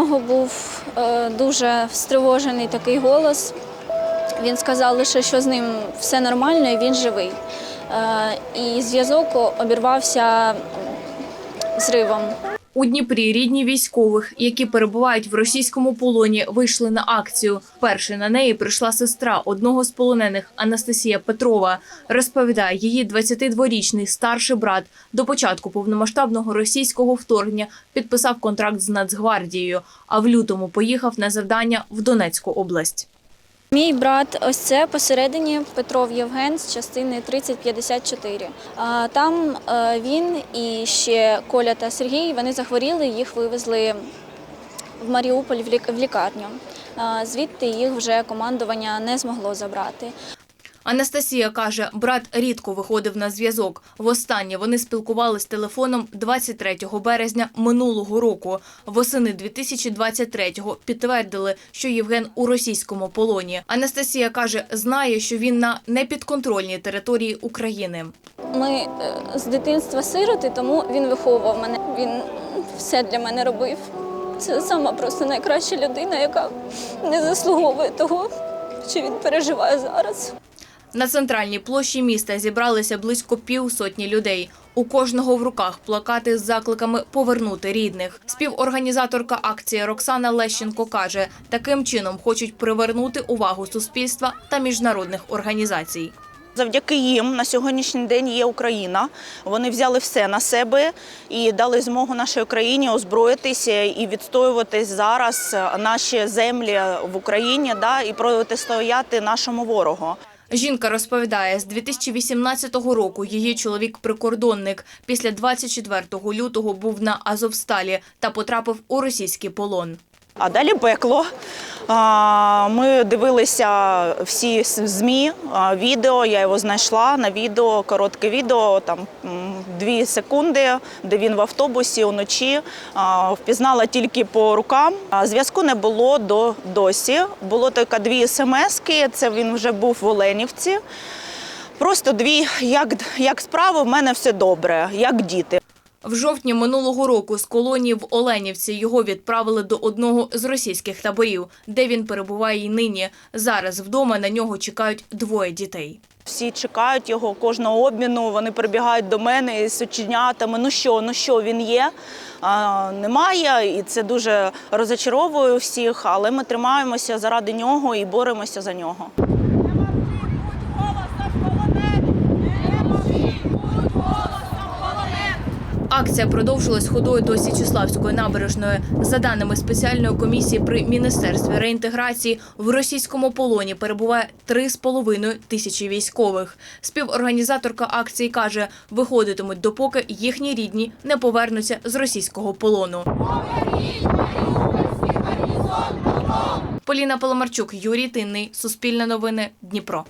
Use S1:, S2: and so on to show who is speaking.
S1: Нього був е, дуже стривожений такий голос. Він сказав лише, що з ним все нормально і він живий. Е, і зв'язок обірвався зривом.
S2: У Дніпрі рідні військових, які перебувають в російському полоні, вийшли на акцію. Перше на неї прийшла сестра одного з полонених Анастасія Петрова. Розповідає, її 22-річний старший брат до початку повномасштабного російського вторгнення підписав контракт з Нацгвардією, а в лютому поїхав на завдання в Донецьку область.
S1: Мій брат, ось це посередині Петров Євген з частини 3054. А Там е, він і ще Коля та Сергій вони захворіли, їх вивезли в Маріуполь в лікарню. Звідти їх вже командування не змогло забрати.
S2: Анастасія каже, брат рідко виходив на зв'язок. Востаннє вони спілкувались телефоном 23 березня минулого року. Восени 2023-го підтвердили, що Євген у російському полоні. Анастасія каже, знає, що він на непідконтрольній території України.
S1: Ми е, з дитинства сироти, тому він виховував мене. Він все для мене робив. Це сама просто найкраща людина, яка не заслуговує того, що він переживає зараз.
S2: На центральній площі міста зібралися близько півсотні людей. У кожного в руках плакати з закликами повернути рідних. Співорганізаторка акції Роксана Лещенко каже, таким чином хочуть привернути увагу суспільства та міжнародних організацій.
S3: Завдяки їм на сьогоднішній день є Україна. Вони взяли все на себе і дали змогу нашій Україні озброїтися і відстоювати зараз наші землі в Україні, да, і протистояти нашому ворогу.
S2: Жінка розповідає, з 2018 року її чоловік прикордонник. Після 24 лютого був на Азовсталі та потрапив у російський полон.
S3: А далі пекло. Ми дивилися всі ЗМІ, відео. Я його знайшла на відео, коротке відео, там дві секунди, де він в автобусі уночі. Впізнала тільки по рукам. Зв'язку не було до досі. Було тільки дві смски. Це він вже був в Оленівці. Просто дві, як, як справи, в мене все добре, як діти.
S2: В жовтні минулого року з колонії в Оленівці його відправили до одного з російських таборів, де він перебуває й нині. Зараз вдома на нього чекають двоє дітей.
S3: Всі чекають його кожного обміну. Вони прибігають до мене із оченятами. Ну що, ну що він є? А, немає, і це дуже розочаровує всіх. Але ми тримаємося заради нього і боремося за нього.
S2: Акція продовжилась ходою до Січеславської набережної. За даними спеціальної комісії при міністерстві реінтеграції, в російському полоні перебуває 3,5 тисячі військових. Співорганізаторка акції каже, виходитимуть допоки їхні рідні не повернуться з російського полону. Поліна Поломарчук, Юрій Тинний, Суспільне новини, Дніпро.